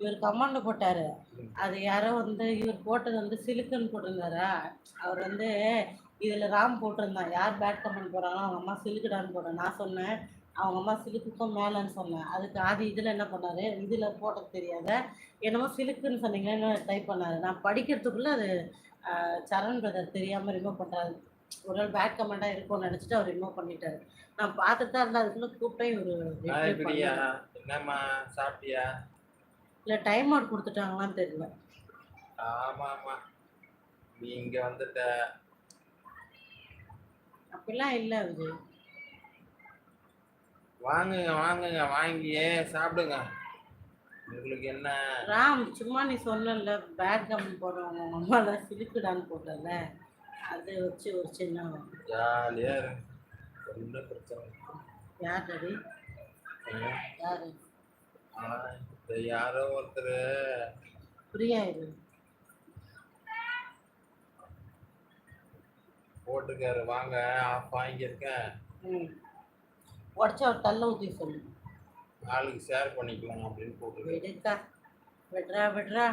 இவர் கமெண்ட் போட்டாரு. அது யாரோ வந்து இவர் போட்டது வந்து சிலுக்குன்னு போட்டிருந்தாரா? அவர் வந்து இதுல ராம் போட்டிருந்தான். யார் பேட் கமெண்ட் போடுறாங்களோ அவங்க அம்மா சிலுக்குடான்னு போட்டேன் நான் சொன்னேன். அவங்க அம்மா சிலுக்குக்கும் மேலேன்னு சொன்னேன். அதுக்கு ஆதி இதுல என்ன பண்ணாரு? இதுல போட்டது தெரியாத என்னமோ சிலுக்குன்னு சொன்னீங்கன்னு டைப் பண்ணாரு. நான் படிக்கிறதுக்குள்ள அது சரண் பிரதர் தெரியாம ரிமூவ் பண்றாரு. ஒரு நாள் பேட் கமெண்டா இருக்கும்னு நினைச்சிட்டு அவர் ரிமூவ் பண்ணிட்டாரு. நான் பார்த்துட்டு தான் இருந்தேன். அதுக்குள்ள கூப்பிட்டேன் என்னம்மா சாப்பிட்டியா? இல்லை டைம் அவுட் கொடுத்துட்டாங்களான்னு தெரியல. ஆமா ஆமா. நீ இங்க வந்துட்ட. அப்படிலாம் இல்லை விஜய். வாங்குங்க வாங்குங்க வாங்கியே சாப்பிடுங்க. உங்களுக்கு என்ன? ராம் சும்மா நீ சொன்னல பேட் கம் போடுறவங்க உங்க அம்மா தான் சிலுக்குடான்னு போட்டல அது வச்சு ஒரு சின்ன ஜாலியா ஒன்றும் பிரச்சனை. யார் டாடி. யாரு? யாரோ ஒருத்தர். பிரியா இது போட்டிருக்காரு வாங்க ஆஃப் வாங்கியிருக்கேன். உடச்சா ஒரு தள்ள ஊற்றி சொல்லு. ஆளுக்கு ஷேர் பண்ணிக்கலாம் அப்படின்னு போட்டிருக்காரு. விடுக்கா. விடுறா விடுறா.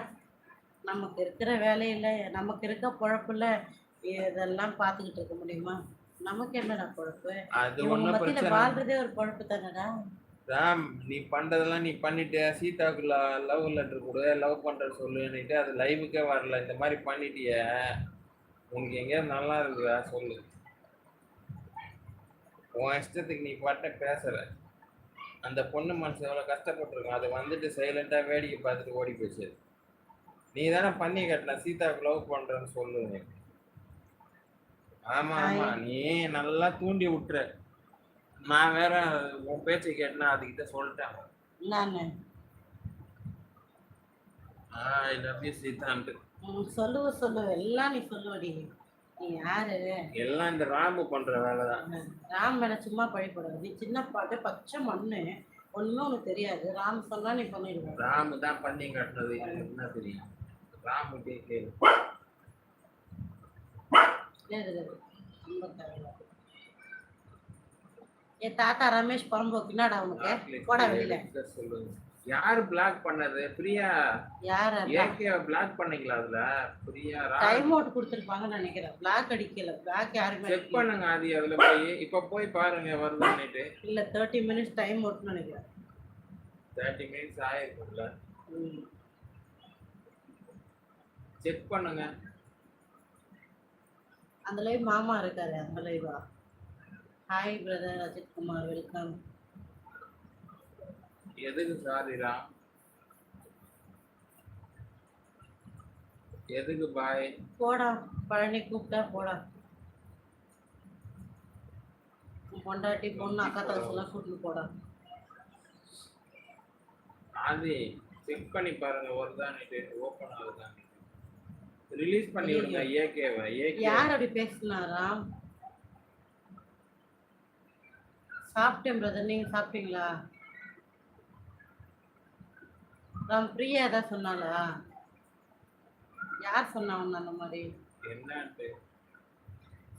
நமக்கு இருக்கிற வேலையில் நமக்கு இருக்க பொழப்புல இதெல்லாம் பார்த்துக்கிட்டு இருக்க முடியுமா? நமக்கு என்னடா பொழப்பு? அது ஒன்றும் வாழ்றதே ஒரு பொழப்பு தானடா? ராம் நீ பண்றதெல்லாம் நீ பண்ணிட்டு சீதாவுக்கு லவ் லெட்டர் கொடு லவ் பண்ற சொல்லுன்னுட்டு அது லைவுக்கே வரல. இந்த மாதிரி பண்ணிட்டிய? உனக்கு எங்கேயாவது நல்லா இருக்குதா? சொல்லு. உன் இஷ்டத்துக்கு நீ பாட்ட பேசுற. அந்த பொண்ணு மனசு எவ்வளோ கஷ்டப்பட்டிருக்கும். அது வந்துட்டு சைலண்டா வேடிக்கை பார்த்துட்டு ஓடி போச்சு. நீ தானே பண்ணி கட்டின. சீதாவுக்கு லவ் பண்றேன்னு சொல்லு. ஆமா ஆமா. நீ நல்லா தூண்டி விட்டுற நான் வேற உன் பேச்சை கேட்டேன்னா அதுகிட்ட சொல்லிட்டேன். நான். ஐ லவ் யூ சீதான்ட்டு. சொல்லுவ சொல்லுவ எல்லாம் நீ சொல்லுவடி. நீ யாரு? எல்லாம் இந்த ராமு பண்ற வேலை தான் ராம் மேல சும்மா பழிப்படாது நீ சின்ன பாட்டு பச்சை மண்ணு ஒண்ணுமே உனக்கு தெரியாது. ராம் சொன்னா நீ பண்ணிடுவ. ராமு தான் பண்ணி கட்டினது. எனக்கு என்ன தெரியும்? ராமு கேட்க என் தாத்தா ரமேஷ் பரம்போக்கு என்னடா உனக்கு? போடா வெளியில. யாரு பிளாக் பண்ணது? பிரியா யார் ஏகே பிளாக் பண்ணீங்களா அதுல? பிரியா டைம் அவுட் கொடுத்துருப்பாங்கன்னு நினைக்கிறேன். பிளாக் அடிக்கல. பிளாக் யாருமே செக். பண்ணுங்க அது அதுல போய். இப்ப போய் பாருங்க வருதான்னுட்டு. இல்ல தேர்ட்டி மினிட்ஸ் டைம் அவுட்னு நினைக்கிறேன். Thirty minutes ஆயிருக்கும்ல. செக் பண்ணுங்க. அந்த லைவ் மாமா இருக்காரு அந்த லைவா hi brother Ajith Kumar welcome எதுக்கு சாரி ராம் எதுக்கு பாய்? போடா பழனி கூப்பிட்டா போடா. பொண்டாட்டி பொண்ணு அக்கா தங்கச்செல்லாம் கூட்டிட்டு போடா. அது செக் பண்ணி பாருங்க வருதான்னுட்டு ஓப்பன் ஆகுதான் ரிலீஸ் பண்ணி விடுங்க ஏகேவை ஏகே யார் அப்படி பேசினாராம் சாப்பிட்டேன் பிரதர் நீங்க சாப்பிட்டீங்களா? ராம் பிரியா ஏதாவது சொன்னாளா? யார் சொன்னா அந்த மாதிரி?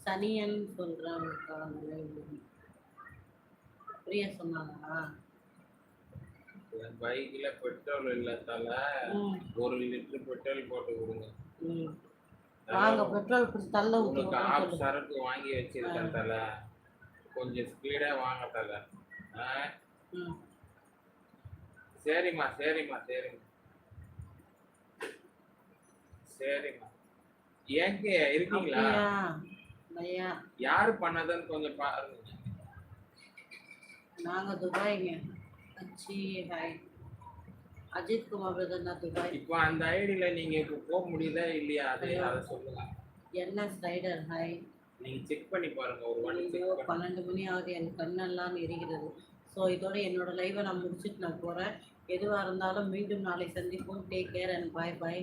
சனியன் சொல்றான் பிரியா சொன்னாங்களா பைக்ல பெட்ரோல் இல்லத்தால ம். ஒரு லிட்டர் பெட்ரோல் போட்டு கொடுங்க. வாங்க பெட்ரோல் தள்ள உனக்கு ஆஃப் சரக்கு வாங்கி வச்சிருக்கேன் தல. கொஞ்சம் ஸ்பீடா வாங்க தல. ஆ? ம். சரிம்மா சரிம்மா சரிம்மா. சரிம்மா. ஏகே இருக்கீங்களா? யாரு பண்ணதுன்னு கொஞ்சம் பாருங்க. நாங்க துபாய்ங்க. அச்சி ஹாய் அஜித் குமார் துபாய். இப்போ அந்த ஐடியில நீங்க இப்போ போக முடியுதா இல்லையா? அது அதை சொல்லுங்க. என்எஸ் ரைடர் ஹாய் நீங்க செக் பண்ணி பாருங்க ஒரு பண்ணி பன்னெண்டு மணி ஆகுது என் கண்ணெல்லாம் எரிகிறது ஸோ இதோட என்னோட லைவை நான் முடிச்சுட்டு நான் போகிறேன் எதுவாக இருந்தாலும் மீண்டும் நாளை சந்திப்போம் take care and bye bye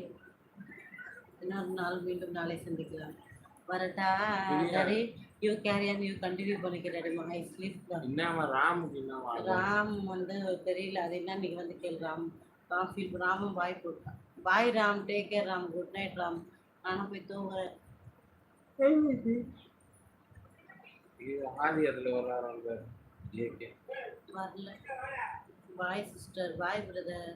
இன்னொரு நாள் மீண்டும் நாளை சந்திக்கலாம் வரட்டா? Daddy you carry on you continue பண்ணிக்கிறேன் ஐ ஸ்லீப் தான் என்னவா ராம் வந்து தெரியல அது என்ன இன்னைக்கு வந்து கேள் ராம் ராம் ஃபீல் ராமும் பாய் போட்டான் bye Ram take care Ram good night Ram நானும் போய் தூங்குறேன் இது ஆதி அதுல வர்றாரு வரல. Bye sister bye brother.